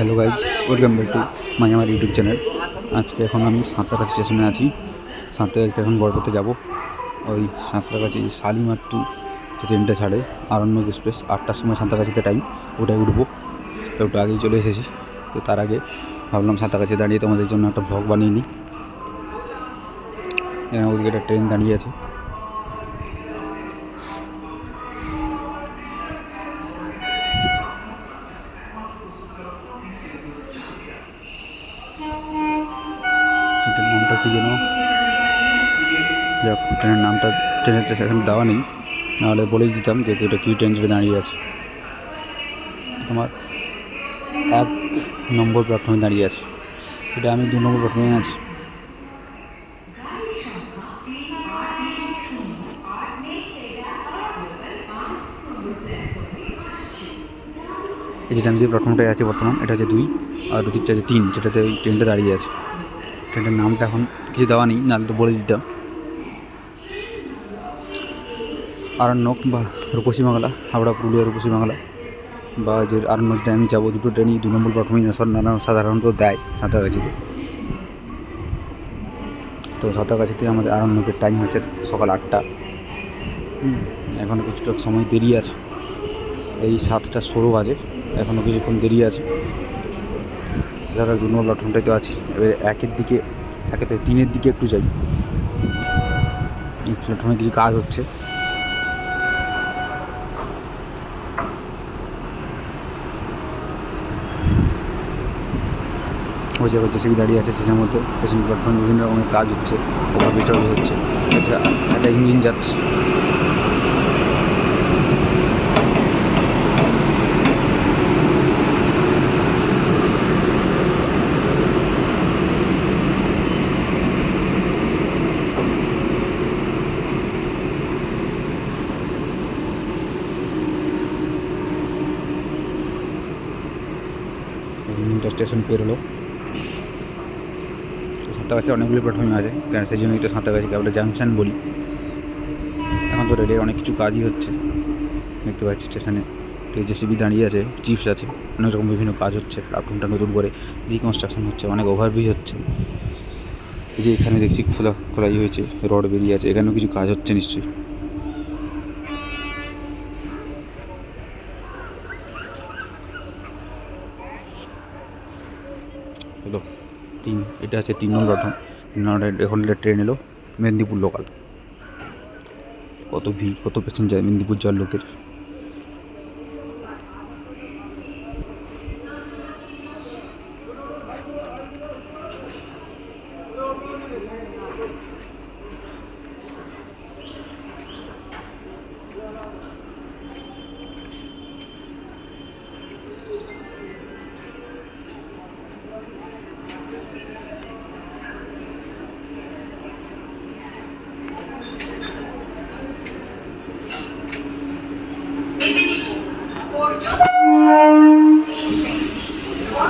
Hello guys, welcome back to my আমার YouTube channel. আজকে এখন আমি সাঁতরাগাছি স্টেশনে আছি। সাঁতরাগাছি এখন গড়বেতে যাব। ওই সাঁতরাগাছি শালিমার টু যে ট্রেনটা ছাড়ে, আরণ্যক এক্সপ্রেস, আটটার সময় সাঁতরাগাছিতে টাইম ওটাই উঠবো। তো ওটা আগেই চলে এসেছি। তো তার আগে ভাবলাম সাঁতরাগাছি দাঁড়িয়ে তোমাদের জন্য একটা ভ্লগ বানিয়ে নিই। ওদিকে একটা ট্রেন দাঁড়িয়ে আছে। কী যেন যাক, ট্রেনের নামটা ট্রেনের সেখানে দেওয়া নেই। নাহলে বলেই দিতাম যে এটা কী ট্রেন দাঁড়িয়ে আছে। তোমার এক নম্বর প্ল্যাটফর্মে দাঁড়িয়ে আছে। এটা আমি দু নম্বর প্ল্যাটফর্মে আছি। এই যেটা আমি যে প্ল্যাটফর্মটায় আছে বর্তমান, এটা হচ্ছে দুই, আর ওদিকটা আছে তিন, যেটাতে ওই ট্রেনটা দাঁড়িয়ে আছে। ট্রেনটার নামটা এখন কিছু দেওয়া নেই, নাহলে তো বলে দিতাম। আরণ্যক বা রূপসী বাংলা হাওড়া, পুরুলিয়া রূপসী বাংলা বা যে আরণ্যকটা আমি যাব দুটো ট্রেনই, দু নম্বর প্ল্যাটফর্মে নানা সাধারণত দেয় সাঁতরাগাছিতে। তো সাঁতরাগাছিতে আমাদের আরণ্যকের টাইম হচ্ছে সকাল আটটা। এখনও কিছুটা সময় দেরি আছে। এই সাতটা ষোলো বাজে এখনও কিছুক্ষণ দেরি আছে। এছাড়া দু নম্বর তো আছি। এবার একের দিকে একে থেকে তিনের দিকে একটু যাই। প্ল্যাটফর্মে কিছু কাজ হচ্ছে। ওই জায়গায় জেসিবি দাঁড়িয়ে আছে সেটার মধ্যে। পেছন প্ল্যাটফর্মে বিভিন্ন রকমের কাজ হচ্ছে হচ্ছে। একটা ইঞ্জিন যাচ্ছে। ইঞ্জিনটা স্টেশন পেরোলো সাঁতরাগাছি অনেকগুলো প্ল্যাটফর্ম আছে। কারণ সেই জন্যই তো সাঁতরাগাছিকে আমরা জাংশন বলি। এখন তো রেলের অনেক কিছু কাজই হচ্ছে। দেখতে পাচ্ছি স্টেশনে। তো জেসিবি দাঁড়িয়ে আছে, চিপস আছে। অনেক রকম বিভিন্ন কাজ হচ্ছে। প্ল্যাটফর্মটা নতুন করে রিকনস্ট্রাকশন হচ্ছে। অনেক ওভারব্রিজ হচ্ছে। এই যে এখানে দেখছি খোলা, খোলাই হয়েছে রড বেরিয়ে আছে। এখানেও কিছু কাজ হচ্ছে নিশ্চয়ই। হলো তিন, এটা আছে তিন নম্বর প্ল্যাটফর্ম তিন নম্বর এখন ট্রেন এলো মেদিনীপুর লোকাল কত ভিড়, কত প্যাসেঞ্জার মেদিনীপুর যাওয়ার লোকের। Oh,